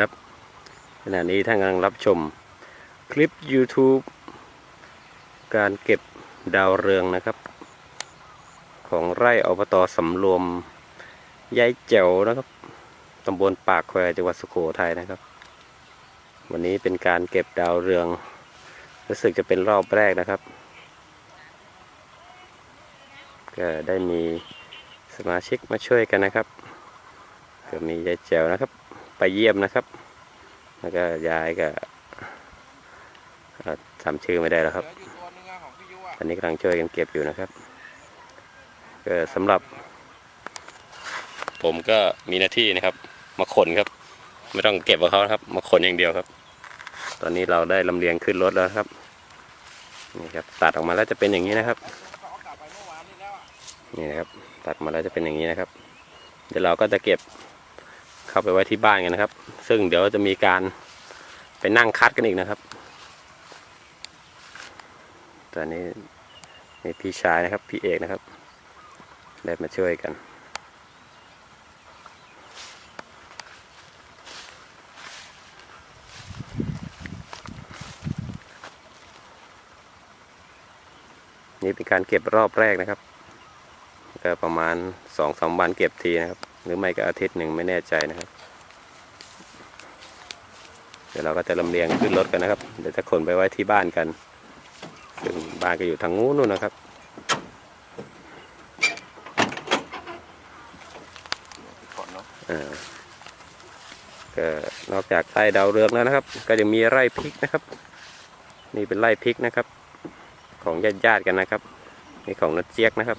ครับขณะนี้ท่านกำลังรับชมคลิป YouTube การเก็บดาวเรืองนะครับ ของไร่อบตสำรวมยายแจ๋วนะครับตำบลปากแควจังหวัดสุโขทัยนะครับ วันนี้เป็นการเก็บดาวเรือง รู้สึกจะเป็นรอบแรกนะครับ ก็ได้มีสมาชิกมาช่วยกันนะครับ ก็มียายแจ๋วนะครับ เยี่ยมนะครับ แล้วก็ยายก็เอ่อจำชื่อไม่ได้แล้วครับเหลืออยู่ตัวนึงอนนี้กำลังช่วยกันเก็บอยู่นะครับ ก็สำหรับ ผมก็มีหน้าที่นะครับ มาขนครับ ไม่ต้องเก็บกับเขาครับ มาขนอย่างเดียวครับ ตอนนี้เราได้ลำเลียงขึ้นรถแล้วครับ นี่ครับ ตัดออกมาแล้วจะเป็นอย่างนี้นะครับ นี่นะครับ ตัดมาแล้วจะเป็นอย่างนี้นะครับ เดี๋ยวเราก็จะเก็บ เข้าไปไว้ที่บ้านกันนะครับ ซึ่งเดี๋ยวจะมีการไปนั่งคัดกันอีกนะครับตอนนี้มีพี่ชายนะครับ พี่เอกนะครับได้มาช่วยกันนี่เป็นการเก็บรอบแรกนะครับก็ประมาณสองสามวันเก็บทีนะครับ หรือไม่ก็อาทิตย์หนึ่งไม่แน่ใจนะครับ เดี๋ยวเราก็จะลำเลียงขึ้นรถกันนะครับ เดี๋ยวจะขนไปไว้ที่บ้านกัน ซึ่งบ้านก็อยู่ทางงู้นนู่นนะครับก่อนเนาะอ่าก็นอกจากไร่ดาวเรืองแล้วนะครับ ก็ยังมีไร่พริกนะครับ นี่เป็นไร่พริกนะครับ ของญาติญาติกันนะครับ นี่ของนัดเจี๊ยกนะครับ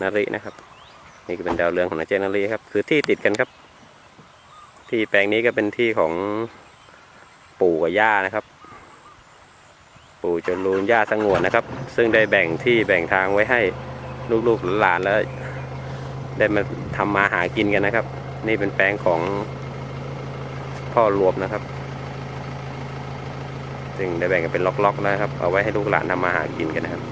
นารินะครับ นี่ก็เป็นดาวเรืองของนาเจนาริครับ คือที่ติดกันครับ ที่แปลงนี้ก็เป็นที่ของปู่กับย่านะครับ ปู่จนรูนย่าสงวนนะครับ ซึ่งได้แบ่งที่แบ่งทางไว้ให้ลูกๆหลานแล้ว ได้มาทำมาหากินกันนะครับ นี่เป็นแปลงของพ่อรวมนะครับ ซึ่งได้แบ่งกันเป็นล็อกๆนะครับ เอาไว้ให้ลูกหลานทำมาหากินกันนะครับ